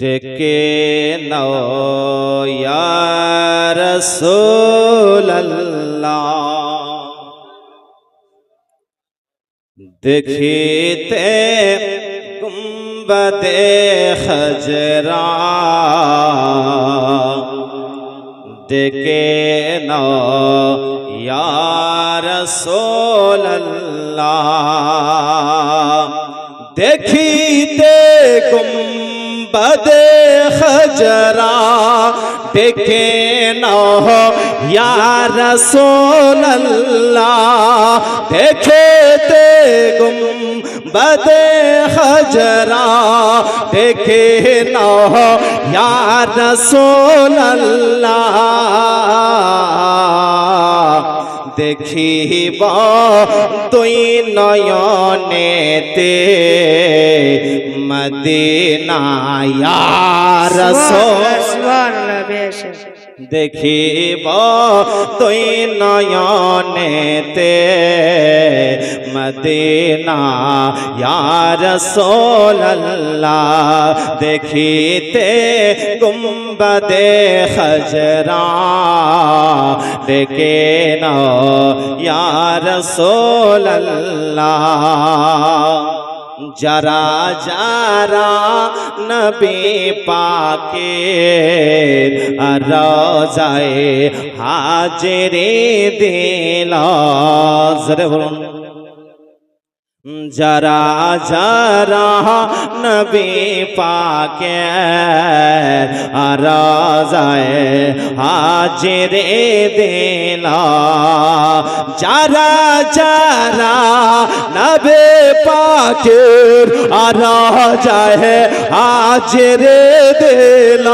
ডেকে নাও ইয়া রাসূলুল্লাহ। দেখিতে গুম্বদে গুম্বদে খজরা ডেকে নাও ইয়া রাসূলুল্লাহ। দেখেতে গুম্বদে খজরা ডেকে নাও ইয়া রাসূলুল্লাহ। দেখিব তুই নয়নেতে মদিনায়া রসোল সুবহানাল্লাহ বেশ দেখিব তুই নয়নেতে মদিনা ইয়ার সোল্লাহ দেখিতে গুম্বদে খজরা ডেকে ন ইয়ার সোল্লাহ যারা যারা নবী পাকে রোজায় হাজরে দিল। জরে বলুন। যারা যারা নবী পাকে রাজায় হাজরে দিল যারা যারা নবে পাকের রাজায় হাজরে দিল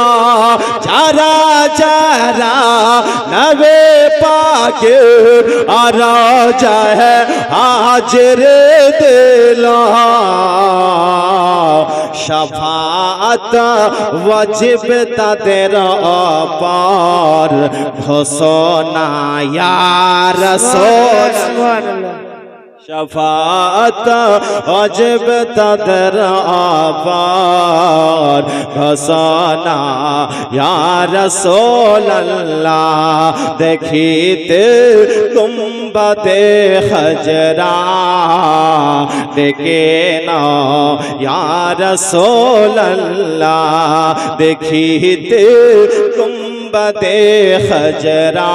যারা যারা নবে পাকের রাজায় দিল। শফাত ওয়াজিব তাদের অপর। ঘোষণা ইয়া রাসূল। সুবহানাল্লাহ শফাত অজব তাদের আবার ঘোষণা ইয়া রাসূলুল্লাহ দেখিতে গুম্বদে খজরা ডেকে না ইয়া রাসূলুল্লাহ দেখিতে গুম্বদে খজরা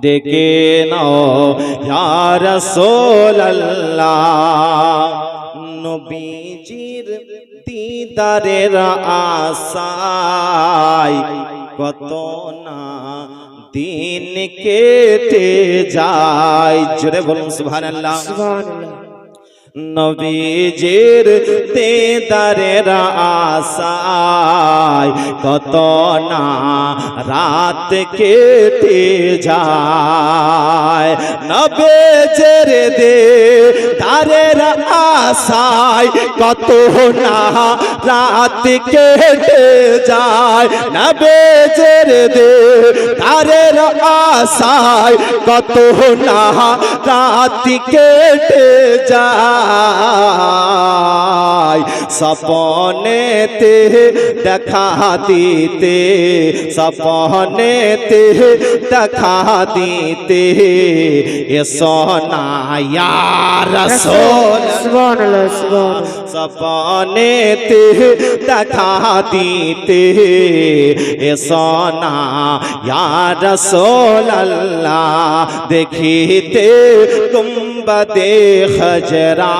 ডেকে নাও, ইয়া রাসূলুল্লাহ। নবীজির দিদারের আশায় কত না দিন কেটে যায়। জোরে বলুন, সুবহানাল্লাহ। সুবহানাল্লাহ। নবীজির তেদারের আশায় কত না রাত কেটে যায়। নবীজির দে তারের আশায় কত না রাত কেটে যায় নবীজির দে তারের আশায় কত না রাত কেটে যায়। সপনেতে দেখা দিতে সপনেতে দেখা দিতে এ সোনায়া রসোল। সুবহানাল্লাহ। সপনেতে দেখা দিতে এ সোনা ইয়ার সোল্লাহ দেখিতে গুম্বদে খজরা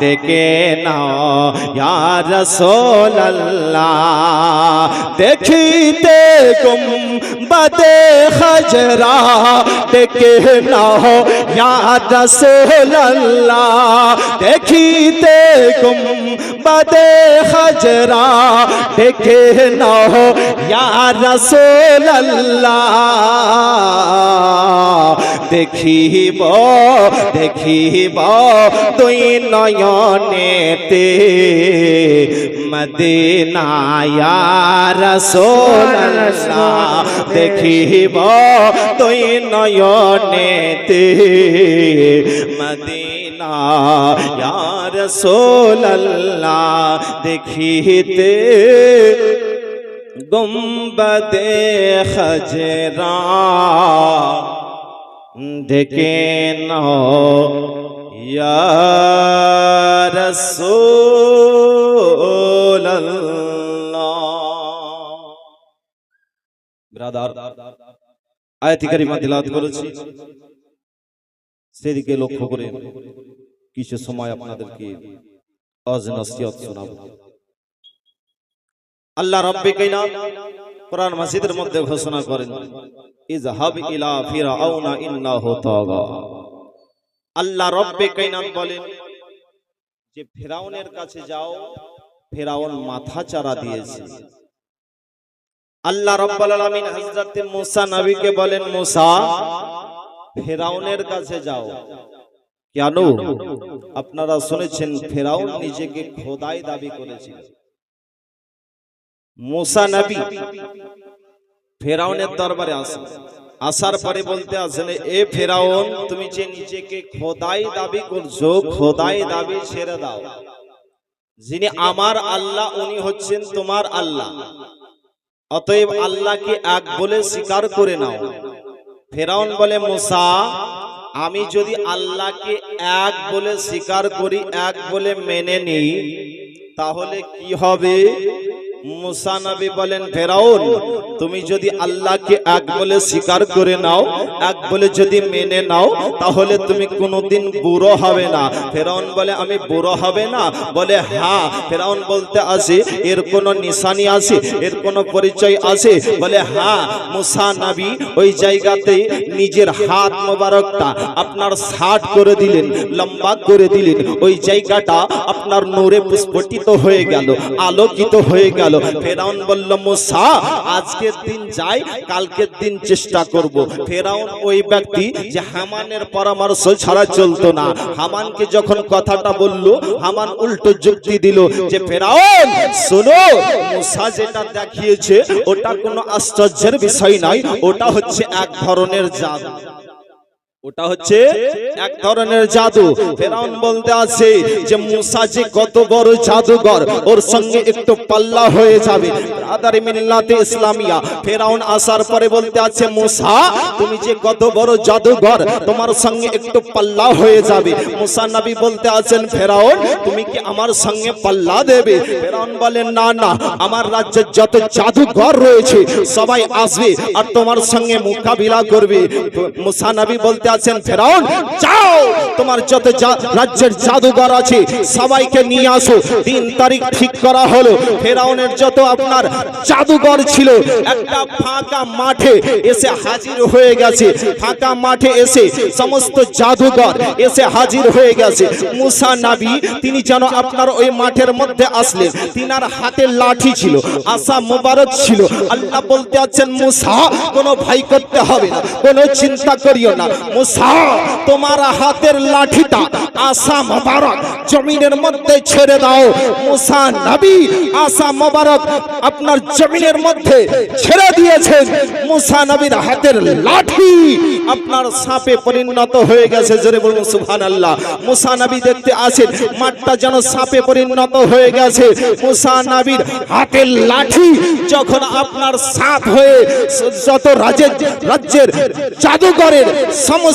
ডেকে নাও ইয়ার সোল্লাহ দেখিতে গুম্বদে খজরা ডেকে নাও ইয়ার সোল্লাহ দেখিতে গুম্বদে খজরা ডেকে নাও ইয়ার সোল্লাহ দেখিব দেখিব তুই নয়নেতে মদিনায়া রসোল্লাহ দেখিব তুই নয়নেতে। মদিনা রসোল্লাহ দেখিতে। গুম্বদে খজরা ব্রাদার, আয়াতি কারিমা তিলাওয়াত করেছি। সেদিকে লক্ষ্য করে কিছু সময় আপনাদেরকে আজ নসিহত শোনাবো? আল্লাহ রাব্বে কোরআন মাজিদের মধ্যে ঘোষণা করেন ইজহাব ইলা ফিরাউনা ইন্নাহু তাগা। আল্লাহ রাব্বে কাইনাত বলেন যে ফেরাউনের কাছে যাও ফেরাউন মাথা চারা দিয়েছে। আল্লাহ রাব্বুল আলামিন হযরত মুসা নবীকে বলেন মুসা ফেরাউনের কাছে যাও। কেন? আপনারা শুনেছেন ফেরাউন নিজেকে খোদাই দাবি করেছিল। মুসা নবী ফেরাউনের দরবারে আসেন। আসার পরে বলতে আসেন এ ফেরাউন, তুমি যে নিজেকে খোদাই দাবি করছ, খোদাই দাবি ছেড়ে দাও। যিনি আমার আল্লাহ, উনি হচ্ছেন তোমার আল্লাহ। অতএব আল্লাহকে এক বলে স্বীকার করে নাও। ফেরাউন বলে, মুসা, আমি যদি আল্লাহকে এক বলে স্বীকার করি, এক বলে মেনে নিই, তাহলে কি হবে? মুসা বলেন, ফেরাউন, তুমি যদি আল্লাহকে এক বলে স্বীকার করে নাও, এক বলে যদি মেনে নাও, তাহলে তুমি কোনোদিন বুড়ো হবে না। ফেরাউন বলে, আমি বুড়ো হবে না? বলে হ্যাঁ। ফেরাউন বলতে আসে, এর কোনো নিশানি আছে? এর কোনো পরিচয় আছে? বলে হ্যাঁ মুসা ওই জায়গাতে নিজের হাত মোবারকটা আপনার ষাট করে দিলেন, লম্বা করে দিলেন। ওই জায়গাটা আপনার নূরে পুষ্পটিত হয়ে গেল, আলোকিত হয়ে গেল। ফেরাউন বলল, মুসা, আজকের দিন যাই, কালকের দিন চেষ্টা করব। ফেরাউন ওই ব্যক্তি যে হামানের পরামর্শ ছাড়া চলতো না। হামানকে যখন কথাটা বলল, হামান উল্টো যুক্তি দিল যে, ফেরাউন, শোনো, মুসা যেটা দেখিয়েছে, ওটা কোনো আশ্চর্যের বিষয় নয়, ওটা হচ্ছে এক ধরনের জাদু। ওটা হচ্ছে এক ধরনের জাদু। ফেরাউন বলতে আছে যে মুসা যে কত বড় জাদুঘর ওর সঙ্গে একটু পাল্লা হয়ে যাবে। ব্রাদার মিল্লাতে ইসলামিয়া ফেরাউন আসার পরে বলতে আছে মুসা তুমি যে কত বড় জাদুঘর তোমার সঙ্গে একটু পাল্লা হয়ে যাবে। মুসা নবী বলতে আছেন ফেরাউন তুমি কি আমার সঙ্গে পাল্লা দেবে? ফেরাউন বলেন না না আমার রাজ্যের যত জাদুঘর রয়েছে সবাই আসবে আর তোমার সঙ্গে মোকাবিলা করবে। মুসা নবী বলতে আছেন ফেরাউন, যাও। তোমার যত রাজ্যের জাদুঘর আছে, সবাইকে নিয়ে আসো। তিন তারিখ ঠিক করা হলো। ফেরাউনের যত আপনার জাদুঘর ছিল, একটা ফাঁকা মাঠে এসে হাজির হয়ে গেছে। ফাঁকা মাঠে এসে সমস্ত জাদুঘর এসে হাজির হয়ে গেছে। মুসা নাবি, তিনি যেন আপনার ওই মাঠের মধ্যে আসলেন। তিনার হাতে লাঠি ছিল, আশা মোবারক ছিল। আল্লাহ বলতে আছেন, মুসা, কোনো ভাই করতে হবে না, কোনো চিন্তা করিও না। তোমার হাতের লাঠিটা আশা মোবারক জমিনের মধ্যে ছেড়ে দাও। মুসা নবী আশা মোবারক আপনার জমিনের মধ্যে ছেড়ে দিয়েছেন। মুসা নবীর হাতের লাঠি আপনার সাপে পরিণত হয়ে গেছে, জোরে বলুন সুবহানাল্লাহ। মুসা নবী দেখতে আসেন, মাঠটা যেন সাপে পরিণত হয়ে গেছে। মুসা নবীর হাতের লাঠি যখন আপনার সাপ হয়ে যত রাজ্যের রাজ্যের জাদুঘরের সমস্ত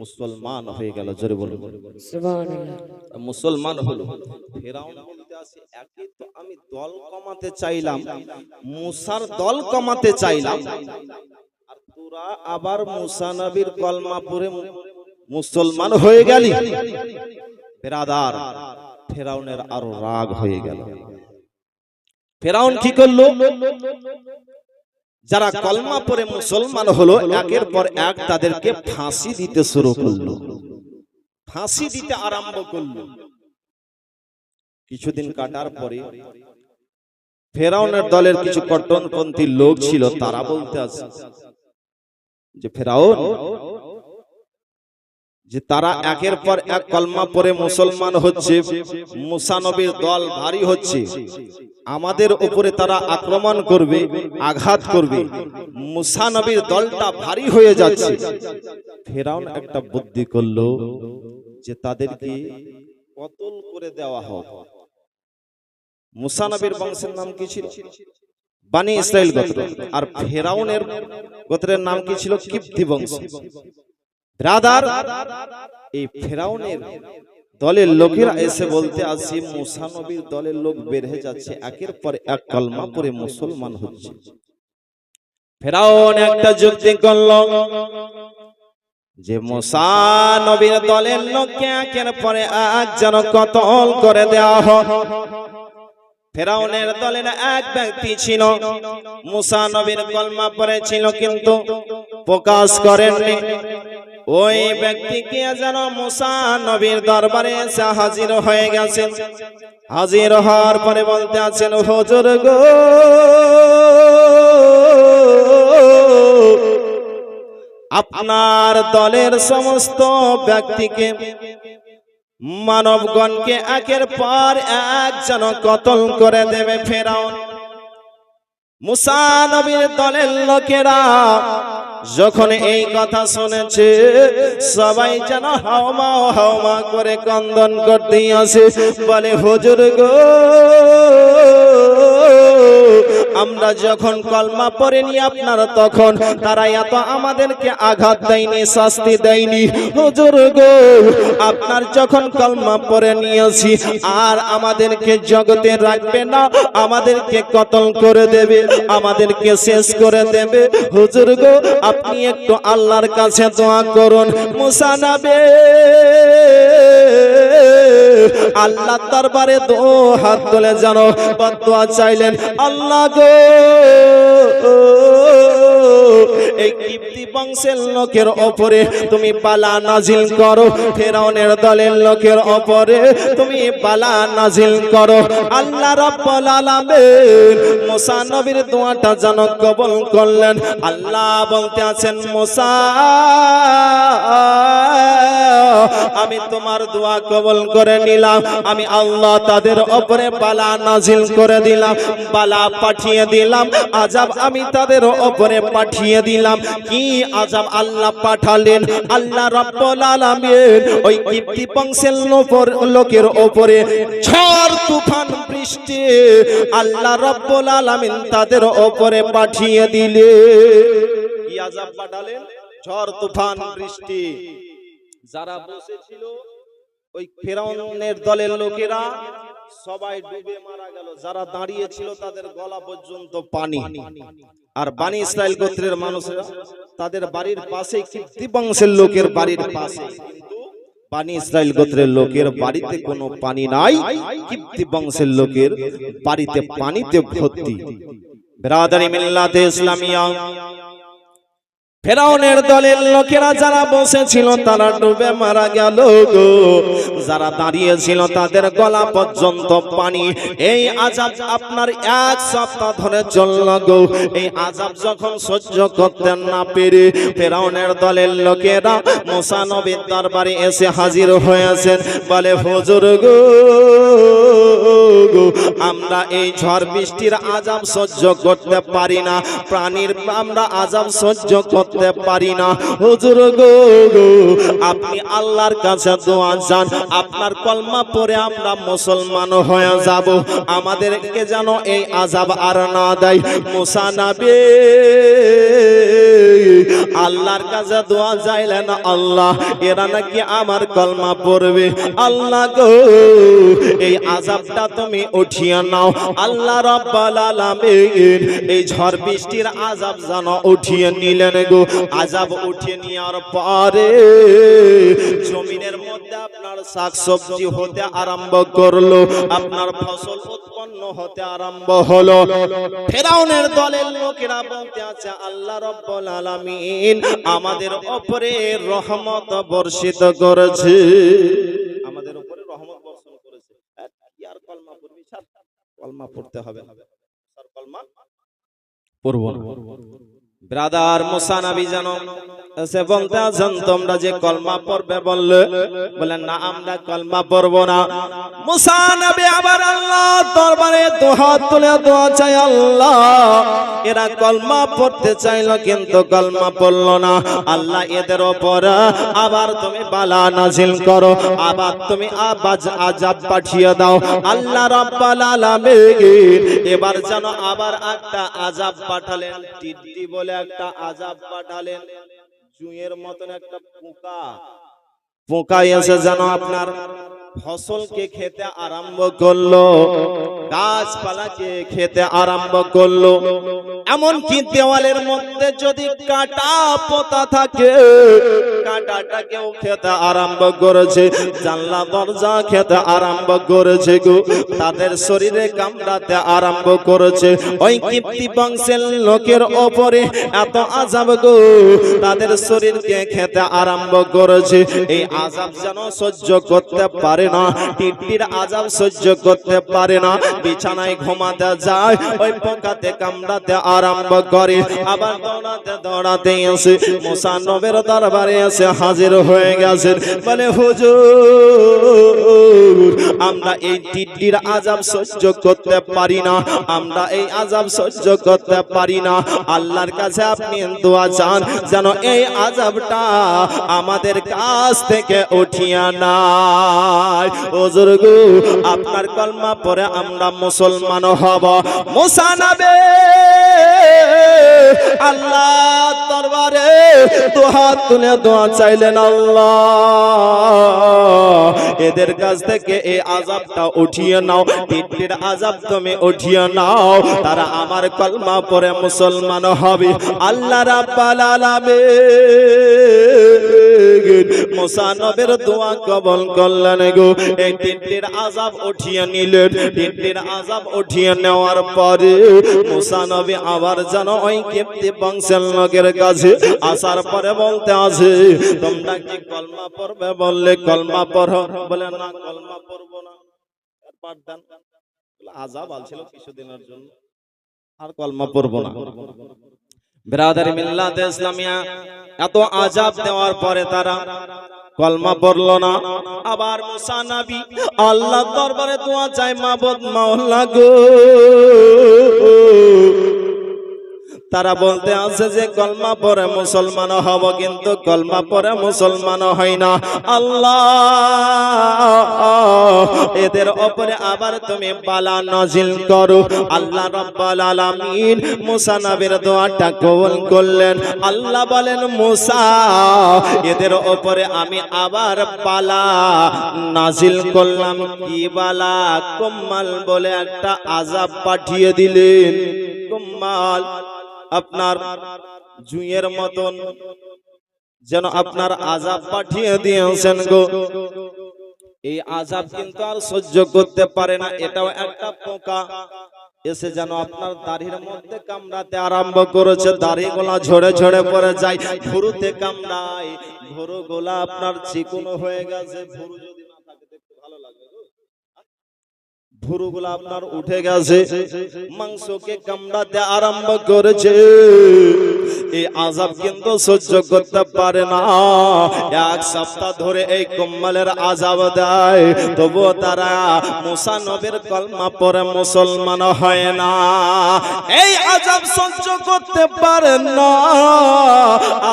মুসলমান হয়ে গেল জোরে বলুন। মুসলমান হলো। ফেরাউন বলতে আসে একে তো আমি দল কমাতে চাইলাম মুসার দল কমাতে চাইলাম। আর তোরা আবার মুসা নবীর কলমা পড়ে মুসলমান হয়ে গেলি? বেরাদার ফেরাউনের আরও রাগ হয়ে গেল। ফেরাউন কি করল? যারা কলমা পরে মুসলমান হলো একের পর এক তাদেরকে ফাঁসি দিতে শুরু করল। ফাঁসি দিতে আরম্ভ করল। কিছুদিন কাটার পরে ফেরাউনের দলের কিছু কট্টরপন্থী লোক ছিল তারা বলতে আছে যে ফেরাউন যে তারা একের পর এক কলমা পরে মুসলমান হচ্ছে। মুসানবীর দল ভারী হচ্ছে। আমাদের উপরে তারা আক্রমণ করবে আঘাত করবে। মুসানবীর দলটা ভারী হয়ে যাচ্ছে। ফেরাউন একটা বুদ্ধি করল যে তাদেরকে কতল করে দেওয়া হোক। মুসানবীর বংশের নাম কি ছিল? বানি ইসরায়েল গোত্র। আর ফেরাউনের গোত্রের নাম কি ছিল? কিপ্তি বংশ। ব্রাদার এই ফেরাউনের দলের লোকেরা এসে বলতে আসি, মুসা নবীর দলের লোক হয়ে যাচ্ছে, একের পর এক কলমা পরে মুসলমান হচ্ছে। ফেরাউন একটা যুক্তি করল যে, মুসা নবীর দলের লোককে একের পরে এক যেন কতল করে দেওয়া হয়। ফেরাউনের দলের এক ব্যক্তি ছিল। মুসা নবীর কলমা পড়েছিল কিন্তু প্রকাশ করেননি। ওই ব্যক্তিকে যেন মুসা নবীর দরবারে এসে হাজির হয়ে গেছেন হাজির হওয়ার পরে বলতে আছেন, হুজুর গো, আপনার দলের সমস্ত ব্যক্তিকে মানবগণকে একের পর এক যেন কতল করে দেবে ফেরাউন। মুসা নবীর দলের লোকেরা যখন এই কথা শুনেছে, সবাই যেন হাওমা হাওমা করে কন্দন করতে আসে। বলে, হজুর গো আমরা যখন কলমা পড়ে নি আপনার তখন, তারা এত আমাদেরকে আঘাত দেয়নি, শাস্তি দেয়নি। হুজুর গো, আপনার যখন কলমা পড়ে নিয়েছি, আর আমাদেরকে জগতে রাখবে না, আমাদেরকে কতল করে দেবে, আমাদেরকে শেষ করে দেবে। হুজুর গো, আপনি একটু আল্লাহর কাছে দোয়া করুন। মুসানাবে আল্লাহ দরবারে দো হাত তুলে জানো, বদুয়া চাইলেন, আল্লাহ গো গো এই কিপ্তি বংশের লোকের ওপরে তুমি পালা নাজিল করো, ফেরাউনের দলের লোকের ওপরে তুমি পালা নাজিল করো। আল্লাহ রাব্বুল আলামিন মুসা নবীর দোয়াটা যেন করলেন। আল্লাহ বলতে আছেন, মুসা, আমি তোমার দোয়া কবল করে নিলাম। আমি আল্লাহ তাদের ওপরে বালা নাজিল করে দিলাম বালা পাঠিয়ে দিলাম। আজাব আমি তাদের ওপরে পাঠিয়ে দিলাম। কি আজাব আল্লাহ পাঠালেন? আল্লাহ রাব্বুল আলামিন ওই কিপ্তি বংশের লোকের ওপরে ঝড়, তুফান, বৃষ্টি আল্লাহ রাব্বুল আলামিন তাদের ওপরে পাঠিয়ে দিলে। কি আজাব পাঠালেন? ঝড়, তুফান, বৃষ্টি। যারা বসেছিল, ওই ফেরাউনের দলের লোকেরা সবাই ডুবে মারা গেল। যারা দাঁড়িয়ে ছিল, তাদের গলা পর্যন্ত পানি। আর বানি ইসরায়েল গোত্রের মানুষেরা তাদের বাড়ির পাশে কীর্তি বংশের লোকের বাড়ির পাশে। পানি বানি ইসরায়েল গোত্রের লোকের বাড়িতে কোনো পানি নাই কীর্তি বংশের লোকের বাড়িতে পানিতে ভর্তি। বেরাদারি মিল্লাতে ইসলামিয়া। ফেরাউনের দলের লোকেরা যারা বসেছিল তারা ডুবে মারা গেল গো। যারা দাঁড়িয়েছিল তাদের গলা পর্যন্ত পানি। এই আজাব আপনার এক সপ্তাহ ধরে চলল গো। এই আজাব যখন সহ্য করতেন না পেরে ফেরাউনের দলের লোকেরা মোসা নবীর দরবারে এসে হাজির হয়েছেন। বলে হুজুর গো, আমরা এই ঝড় বৃষ্টির আজাব সহ্য করতে পারি না। প্রাণীর আমরা আজাব সহ্য করতে পারি না। হুজুর গো আপনি আল্লাহর কাছে দোয়া যান। আপনার কলমা পরে আমরা মুসলমান হয়ে যাব। আমাদেরকে যেন এই আজাব আর না দেয়। মুসা নাবে আল্লাহর কাছে দোয়া যাইলেন আল্লাহ, এরা নাকি আমার কলমা পড়বে? আল্লাহ গো, এই আজাবটা তুমি উঠিয়ে নাও। আল্লাহ রাব্বাল আলামিন, এই ঝড় বৃষ্টির আজাব যেন উঠিয়ে নিলেন গো। আজাব উঠিয়ে নেওয়ার পরে জমিনের মধ্যে আপনার শাকসবজি হতে আরম্ভ করল, আপনার ফসল উৎপন্ন হতে আরম্ভ হলো। ফেরাউনের দলের লোকেরা বলতে আছে, আল্লাহ রব্বুল আলামিন আলামিন আমাদের উপরে রহমত বর্ষিত করেছে। আমাদের উপরে রহমত বর্ষণ করেছে। আর কলমা পড়বি কলমা পড়তে হবে। কলমা? পড়ব। ব্রাদার মুসানাবি জানো সে বলতে আছেন তোমরা যে কলমা পড়বে বললে? বলে, না, আমরা কলমা পড়ব না। মুসানাবি আবার আল্লাহ দরবারে দুহাত তুলে দোয়া চাই আল্লাহ, এরা কলমা পড়তে চাইলো কিন্তু কলমা পড়ল না। আল্লাহ এদের ওপর আবার তুমি বালা নাজিল করো, আবার তুমি আবাজ আজাব পাঠিয়ে দাও। আল্লাহ রাব্বাল আলামিন এবার যেন আবার একটা আজাব পাঠালেন টিটি বলে একটা আজাব পাঠালেন। জুঁয়ের মতন একটা পোকা। পোকা এসে যেন আপনার ফসলকে খেতে আরম্ভ করল, গাছপালাকে খেতে আরম্ভ করল। এমনকি দেওয়ালের মধ্যে যদি কাটা পোতা থাকে, কাটাটাকেও খেতে আরম্ভ করেছে, জানলা, দরজা খেতে আরম্ভ করেছে গো। তাদের শরীরে কামড়াতে আরম্ভ করেছে। ওই কীর্তি বংশের লোকের ওপরে এত আজাব গো, তাদের শরীরকে খেতে আরম্ভ করেছে। এই আজাব যেন সহ্য করতে পারে না টিটির আজাব সহ্য করতে পারে না, বিছানায় ঘুমাতে যায়, ওই পোকাতে কামড়াতে আরম্ভ করে, আবার দৌড়াতে দৌড়াতে এসে মুসা নবের দরবারে এসে হাজির হয়ে গেছেন। বলে, হুজুর, আমরা এই টিটির আজাব সহ্য করতে পারি না, আমরা এই আজাব সহ্য করতে পারি না। আল্লাহর কাছে আপনি দোয়া চান যেন এই আজাবটা আমাদের কাছ থেকে উঠিয়া হুজুর গো, আপনার কলমা পরে আমরা মুসলমান হব। মুসানাবে আল্লাহ দরবারে দুহাত তুলে দোয়া চাইলেন আল্লাহ। এদের কাছ থেকে এই আজাবটা উঠিয়ে নাও টিটির আজাব তুমি উঠিয়ে নাও, তারা আমার কলমা পরে মুসলমান হবে। আল্লাহ রাব্বাল আলামিন। মুসা নবের দোয়া কবল করলেন গো। এই টিটির আজাব উঠিয়ে নিলেন। টিটির আজাব উঠিয়ে নেওয়ার পরে মুসা নবী আবার যেন ওই বংশের লোকের কাছে আসার পরে বলতে আছে, তোমরা কি কলমা পড়বে? বললে, কলমা পড়ো। বলে, না, কলমা পড়ব না। পাঠদান আজাব কিছুদিনের জন্য। আর কলমা পড়ব না। ব্রাদার মিল্লাত ইসলামিয়া, এত আজাব দেওয়ার পরে তারা কলমা পড়ল না। আবার মুসা নবী আল্লাহ দরবারে দোয়া চাই মাবুদ মাওলা গো তারা বলতে আছে যে, কলমা পরে মুসলমান হব, কিন্তু কলমা পরে মুসলমান হয় না। আল্লাহ, এদের ওপরে আবার তুমি বালা নাজিল করো। আল্লাহ রাব্বাল মুসা দোয়াটা করলেন। আল্লাহ বলেন, মুসা, এদের ওপরে আমি আবার বালা নাজিল করলাম। কি বালা? কম্মাল বলে একটা আজাব পাঠিয়ে দিলেন। কম্মাল আপনার জুঁয়ের মতন যেন আপনার আজাব পাঠিয়ে দিয়েছেন গো। এই আজাব কিন্তু আর সহ্য করতে পারে না, এটাও একটা পোকা। এসে যেন আপনার দাড়ির মধ্যে কামড়াতে আরম্ভ করেছে দাড়ি গোলা ঝরে ঝরে পড়ে যায়, ভুরুতে কামড়ায় ভুরু গোলা আপনার চিকুনো হয়ে গেছে, ভুরু যদি না থাকে দেখতে ভালো লাগবে গো। ভুরুগুলো আপনার উঠে গেছে। মাংসকে কামড়াতে আরম্ভ করেছে। এই আজাব কিন্তু সহ্য করতে পারে না। এক সপ্তাহ ধরে এই কম্মালের আজাব দেয়। তবুও তারা মুসা নবীর কলমা পরে মুসলমান হয় না। এই আজাব সহ্য করতে পারে না।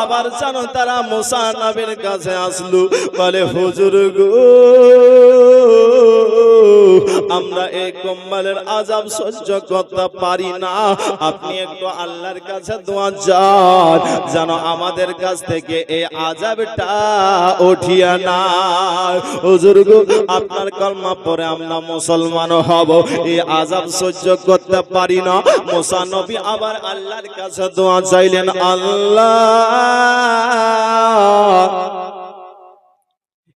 আবার জানো তারা মুসা নবীর কাছে আসলো, বলে, হুজুর গো, আমরা এই কম্মালের আজাব সহ্য করতে পারি না। আপনি একটু আল্লাহর কাছে দোয়া যান যেন আমাদের কাছ থেকে এই আজাবটা উঠিয়া না হুজুর গো, আপনার কলমা পরে আমরা মুসলমান হব এই আজাব সহ্য করতে পারি না। মুসা নবী আবার আল্লাহর কাছে দোয়া চাইলেন, আল্লাহ।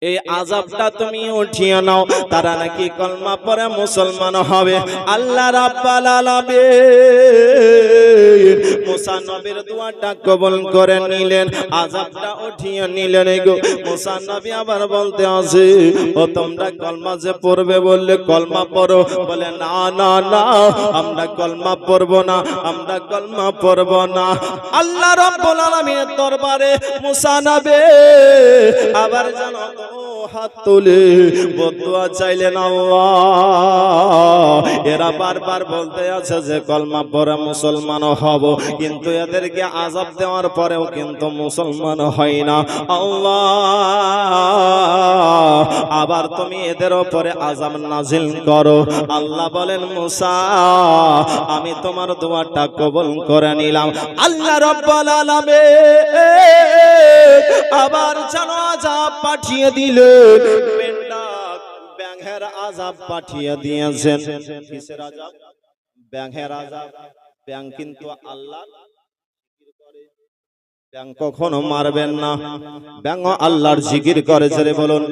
এই আজাবটা তুমি উঠিয়ে নাও, তারা নাকি কলমা পরে মুসলমান হবে। আল্লাহ রাব্বাল আলামিন মুসা নবীর দোয়াটা কবুল করে নিলেন আজাবটা উঠিয়ে নিলেন গো। মুসা আবার বলতে আছে ও, তোমরা কলমা যে পড়বে বললে কলমা পড়ো। বলে, না না না, আমরা কলমা পড়ব না, আমরা কলমা পড়ব না। আল্লাহ রাব্বুল আলামিনের দরবারে মুসা নবী আবার জানো হাত তুলে বদুয়া চাইলেন, আল্লাহ। এরা বারবার বলতে আছে যে, কলমা পরে মুসলমান হব। কিন্তু এদেরকে আজাব দেওয়ার পরেও কিন্তু মুসলমান হয় না। আল্লাহ, আবার তুমি এদের ওপরে আজাব নাজিল করো। আল্লাহ বলেন, মুসা, আমি তোমার দোয়াটা কবুল করে নিলাম। আল্লাহ রব্বাল আলামিন আবার জানো আজাব পাঠিয়ে দিলেন। ব্যাঙের আজাব পাঠিয়ে দিয়েছেন। কিসের ব্যাঙের আজাব। ব্যাং কিন্তু আল্লাহ ব্যাং কখনো মারবেন না। ব্যাং আল্লাহর জিকির করেছে রে বলুন।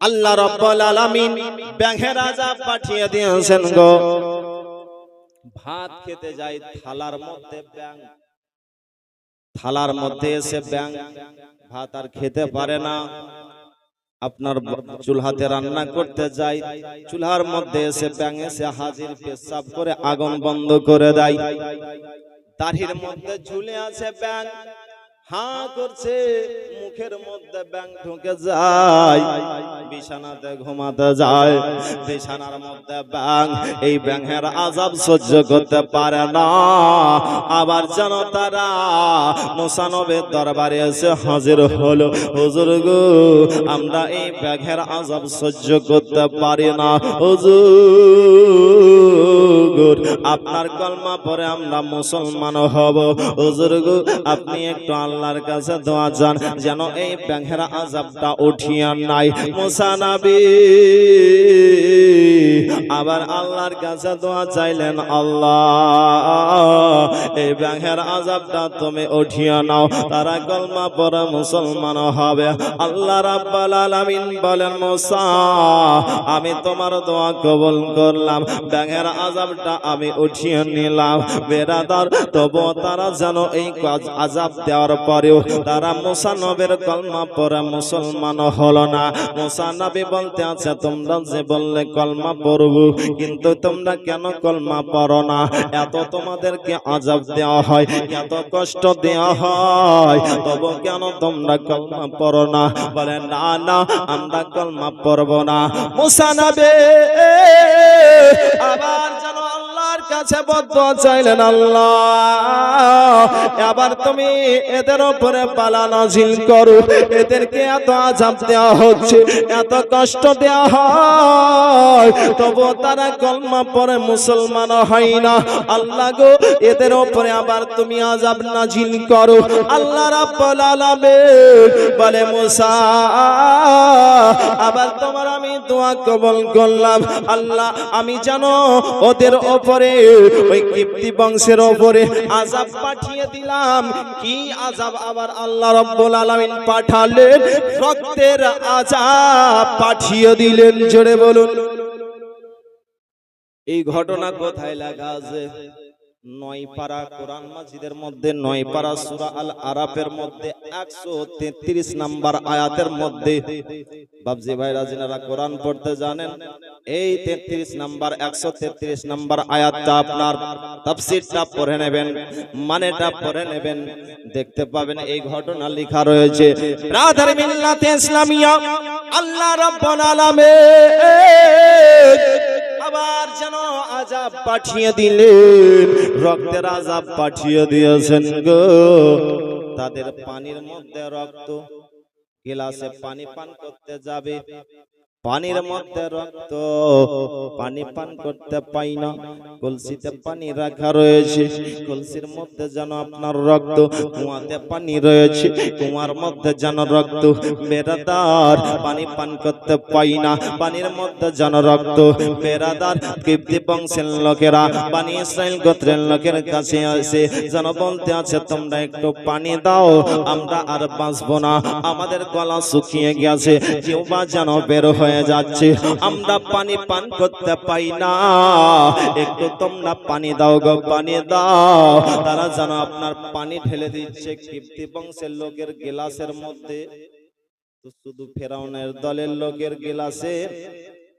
আল্লাহ রব্বুল আলামিন ব্যাঙের আজাব পাঠিয়ে দিয়েছেন গো। ভাত খেতে যাই থালার মধ্যে ব্যাং থালার মধ্যে এসে ব্যাং ভাত আর খেতে পারে না। আপনার চুল চুলহাতে রান্না করতে যাই চুলহার মধ্যে এসে ব্যাঙে সে হাজির পেশাব করে আগুন বন্ধ করে দেয়। তারির মধ্যে ঝুলে আছে ব্যাং হা করছে, মুখের মধ্যে ব্যাং ঢুকে যায়, বিছানাতে ঘুমাতে যায়, বিছানার মধ্যে ব্যাং এই ব্যাঙের আজাব সহ্য করতে পারে না। আবার যেন তারা মুসানবের দরবারে এসে হাজির হলো, হুজুর গো, আমরা এই ব্যাঘের আজাব সহ্য করতে পারি না, হুজুর। আপনার কলমা পরে আমরা মুসলমান হব। হুজুর গো, আপনি একটু আল্লাহর কাছে দোয়া যান, যেন এই ব্যাঘের আজাবটা উঠিয়ে নাই। মুসানাবি আবার আল্লাহর কাছে দোয়া চাইলেন, আল্লাহ, এই ব্যাঘের আজাবটা তুমি উঠিয়ে নাও, তারা কলমা পরে মুসলমান হবে। আল্লাহ রাব্বাল আলামিন বলেন, মুসা, আমি তোমার দোয়া কবুল করলাম। ব্যাঙের আজাবটা আমি উঠিয়ে নিলাম। বেরাদার তবু তারা যেন এই কাজ- আজাব দেওয়ার পরেও তারা মুসা নবের কলমা পরে মুসলমান হলো না। মুসানবী বলতে আছে, তোমরা যে বললে কলমা পড়ব কিন্তু তোমরা কেন কলমা পড়ো না? এত তোমাদেরকে আজাব দেওয়া হয়, এত কষ্ট দেওয়া হয় তবু কেন তোমরা কলমা পড়ো না? বলে, না না, আমরা কলমা পড়ব না। মুসা নবী আবার যেন কাছে চাইলেন আল্লাহ। আবার তুমি এদের উপরে করো। এদেরকে এত আজাব দেওয়া হচ্ছে, এত কষ্ট দেওয়া হয়। তবু তারা কলমা পরে মুসলমান হয় না। আল্লাহ গো, এদের উপরে আবার তুমি আজাব নাজিল করো। আল্লাহ রাব্বুল বলে, মুসা, আবার তোমার আমি দোয়া কবল করলাম। আল্লাহ, আমি জানো ওদের ওপরে ওই কিপ্তি বংশের ওপরে আজাব পাঠিয়ে দিলাম। কি আজাব আবার আল্লাহ রব্বুল আলামিন পাঠালেন, রক্তের আজাব পাঠিয়ে দিলেন, জোরে বলুন। এই ঘটনা কোথায় লাগা আছে নয় পারা কোরআন মাজিদের মধ্যে, নয় পারা সূরা আল আরাফের মধ্যে 133 নাম্বার আয়াতের মধ্যে। বাবজি ভাইরা, যিনারা কোরআন পড়তে জানেন, এই 33 নাম্বার 133 নাম্বার আয়াতটা আপনার তাফসীরটা পড়ে নেবেন, মানেটা পড়ে নেবেন। দেখতে পাবেন এই ঘটনা লেখা রয়েছে, ব্রাদার মিল্লাতে ইসলামিয়া, আল্লাহ রাব্বুল আলামিন। আবার যেন আজাব পাঠিয়ে দিলেন। রক্তের আজাব পাঠিয়ে দিয়েছেন গো। তাদের পানির মধ্যে রক্ত। গিলাসে পানি পান করতে যাবে। পানির মধ্যে রক্ত। পানি পান করতে পাই না। কলসিতে পানি রাখা রয়েছে। কলসির মধ্যে যেন আপনার রক্ত, কুয়াতে পানি রয়েছে। কুয়ার মধ্যে যেন রক্ত বেরাদার পানি পান করতে পাই না। পানির মধ্যে যেন রক্ত বেরাদার কীর্তি বংশের লোকেরা, পানি ইসরায়েল গোত্রের লোকের কাছে আসে। যেন বলতে আছে, তোমরা একটু পানি দাও, আমরা আর বাঁচবো না। আমাদের গলা শুকিয়ে গেছে। কেউ বা যেন বের হয়ে হয়ে যাচ্ছে। আমরা পানি পান করতে পাই না। একটু তোমরা পানি দাও গো, পানি দাও। তারা যেন আপনার পানি ঢেলে দিচ্ছে। কিপ্তি বংশের লোকের গেলাসের মধ্যে। শুধু ফেরাউনের দলের লোকের গেলাসে।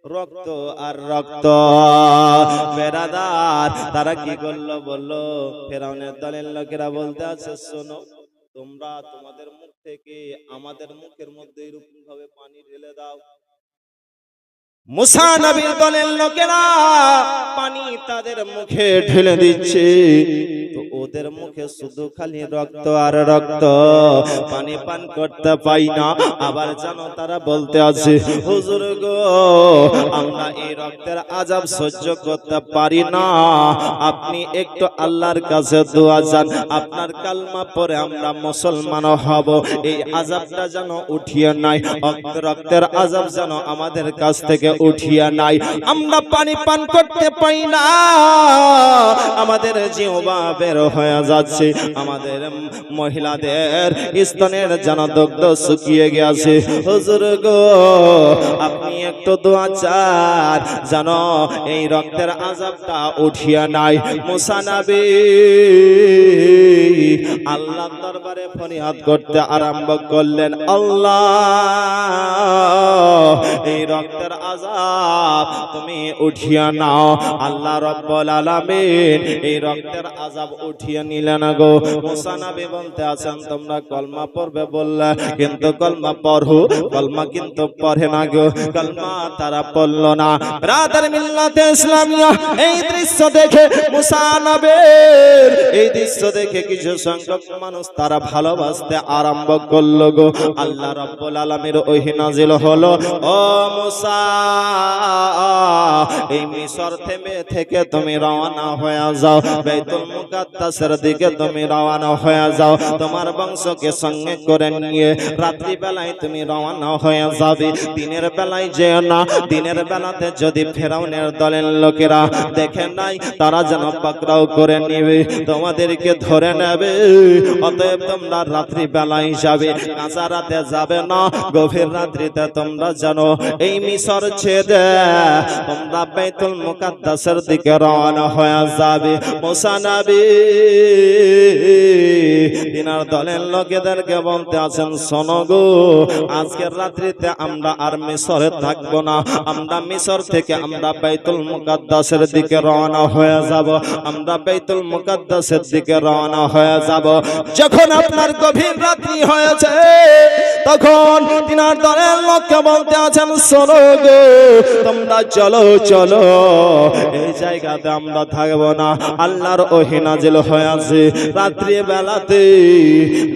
রক্ত আর রক্ত। বেড়াদার, তারা কি করল? বলল, ফেরাউনের দলের লোকেরা বলতে আছে, শোনো, তোমরা তোমাদের মুখ থেকে আমাদের মুখের মধ্যে এরকম ভাবে পানি ঢেলে দাও। মুসা নবীর দলের লোকেরা পানি তাদের মুখে ঢেলে দিচ্ছে। ওদের মুখে শুধু খালি রক্ত আর রক্ত পানি পান করতে পাই না। আবার জানো তারা বলতে আছে হুজুর গো আমরা এই রক্তের আজাব সহ্য করতে পারি না। আপনি একটু আল্লাহর কাছে দোয়া যান। আপনার কালমা পরে আমরা মুসলমান হব। এই আজাবটা যেন উঠিয়ে নাই। রক্ত- রক্তের আজাব যেন আমাদের কাছ থেকে উঠিয়ে নাই। আমরা পানি পান করতে পাই না। আমাদের জিহবা বের হয়ে যাচ্ছে। আমাদের মহিলাদের স্তনের যেন দগ্ধ শুকিয়ে গেছে। হুজুর গো, আপনি একটু দোয়া চান যেন এই রক্তের আজাবটা উঠিয়ে নাই মুসানাবি আল্লাহ দরবারে ফরিয়াদ করতে আরম্ভ করলেন। আল্লাহ, এই রক্তের আজাব তুমি উঠিয়ে নাও। আল্লাহ রব্বুল আলামিন এই রক্তের আজাব উঠিয়ে নিলেন গো। মুসা নবী বলতে আছেন, তোমরা কলমা পড়বে বললে, কিন্তু কলমা পড়ো, কলমা কিন্তু পড়ে না গো। কলমা তারা পড়ল না। ব্রাদার মিল্লাতে ইসলামিয়া, এই দৃশ্য দেখে মুসা নবীর, এই দৃশ্য দেখে কিছু সংখ্যক মানুষ তারা ভালোবাসতে আরম্ভ করল গো। আল্লাহ রাব্বুল আলামিন ওহি নাজিল হলো, ও মুসা, এই মিশর থেমে থেকে তুমি রওনা হয়ে যাও। বাইতুল মুকাদ্দাসের দিকে তুমি রওনা হয়ে যাও। তোমার বংশকে সঙ্গে করে নিয়ে রাত্রি বেলায় তুমি রওনা হয়ে যাবে। দিনের বেলায় যেও না। দিনের বেলাতে যদি ফেরাউনের দলের লোকেরা দেখে নাই, তারা যেন পাকড়াও করে নেবে। তোমাদেরকে ধরে নেবে। অতএব তোমরা রাত্রি বেলায় যাবে। কাঁচা রাতে যাবে না। গভীর রাত্রিতে তোমরা জানো এই মিশর ছেদে তোমরা বাইতুল মুকাদ্দাসের দিকে রওনা হয়ে যাবে। মোসানাবি দিনার দলের লোকেদেরকে বলতে আছেন, শোনো গো, আজকের রাত্রিতে আমরা আর মিশরে থাকব না। আমরা মিশর থেকে আমরা বাইতুল মুকাদ্দাসের দিকে রওনা হয়ে যাব। আমরা বাইতুল মুকাদ্দাসের দিকে রওনা হয়ে যাব। যখন আপনার গভীর রাত্রি হয়েছে, তখন তিনার দলের লোককে বলতে আছেন, শোনো গো, তোমরা চলো চলো। এই জায়গাতে আমরা থাকব না। আল্লাহর ওহিনাজিল হয়ে আছে। রাত্রি বেলাতে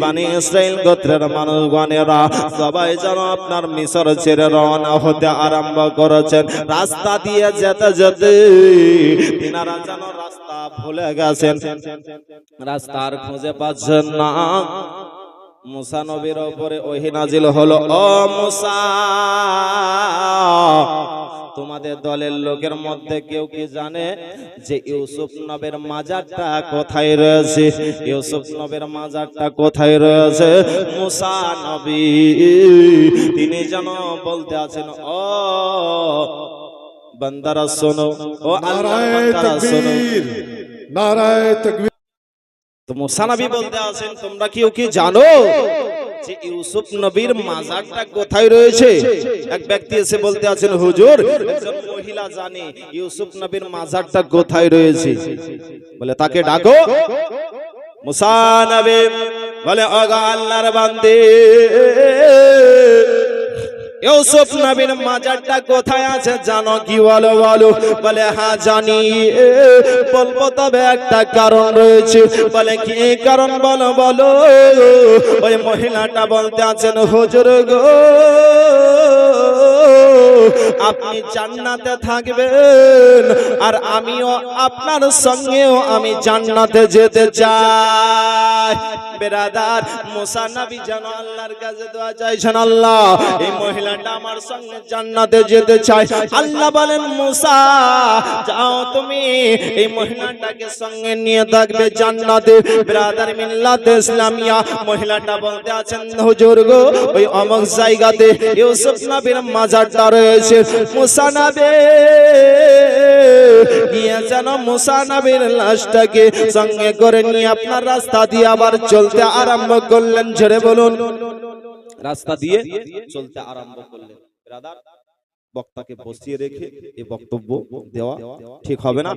বানি ইসরাইল গোত্রের মানুষগণেরা সবাই যেন আপনার মিশর ছেড়ে রওনা হতে আরম্ভ করেছেন। রাস্তা দিয়ে যেতে যেতে তিনারা যেন রাস্তা ভুলে গেছেন। রাস্তা আর খুঁজে পাচ্ছেন না। মুসা নবীর উপরে ওহি নাজিল হলো, ও মুসা তোমাদের দলের লোকের মধ্যে কেউ কি জানে যে ইউসুফ নবের মাজারটা কোথায় রয়েছে? ইউসুফ নবের মাজারটা কোথায় রয়েছে? মুসা নবী। তিনি যেন বলতে আছেন ও বান্দারা শোনো। ও আল্লাহ বান্দারা শোনো। তকবীর। নারায় তকবীর। তো মুসানবী বলতে আছেন তোমরা কেউ কি জানো যে ইউসুফ নবীর মাজারটা কোথায় রয়েছে? এক ব্যক্তি এসে বলতে আছেন, হুজুর, একজন মহিলা জানে ইউসুফ নবীর মাজারটা কোথায় রয়েছে? বলে, তাকে ডাকো। মুসা নবী বলে অগা আল্লাহর বান্দে। ইউসুফ নবীর মাজারটা কোথায় আছে জানো কি বলো বলো? বলে হ্যাঁ জানি। বলব, তবে একটা কারণ রয়েছে। বলে, কি কারণ বলো বলো? ওই মহিলাটা বলতে আছেন, হজুর গো। আপনি জান্নাতে থাকবেন, আর আমিও আপনার সঙ্গেও আমি জান্নাতে যেতে চাই। বেরাদার, মুসা নবী যেন আল্লাহর কাছে দোয়া চাইছেন, আল্লাহ, এই মহিলাটা আমার সঙ্গে জান্নাতে যেতে চায়। আল্লাহ বলেন, মুসা, যাও তুমি, এই মহিলাটাকে সঙ্গে নিয়ে থাকবে জান্নাতে। ব্রাদার মিল্লাতে ইসলামিয়া, মহিলাটা বলতে আছেন, হুজুর গো, ওই অমক জায়গাতে ইউসুফ নবীর মাজারটা রয়েছে মুসা নবী। গিয়ে যেন মুসা নবীর লাশটাকে সঙ্গে করে নিয়ে আপনার রাস্তা দিয়ে আবার চলতে আরম্ভ করলেন। ঝেড়ে বলুন। রাস্তা দিয়ে চলতে আরম্ভ করলেন। বক্তাকে বসিয়ে রেখে এই বক্তব্য দেওয়া ঠিক হবে না?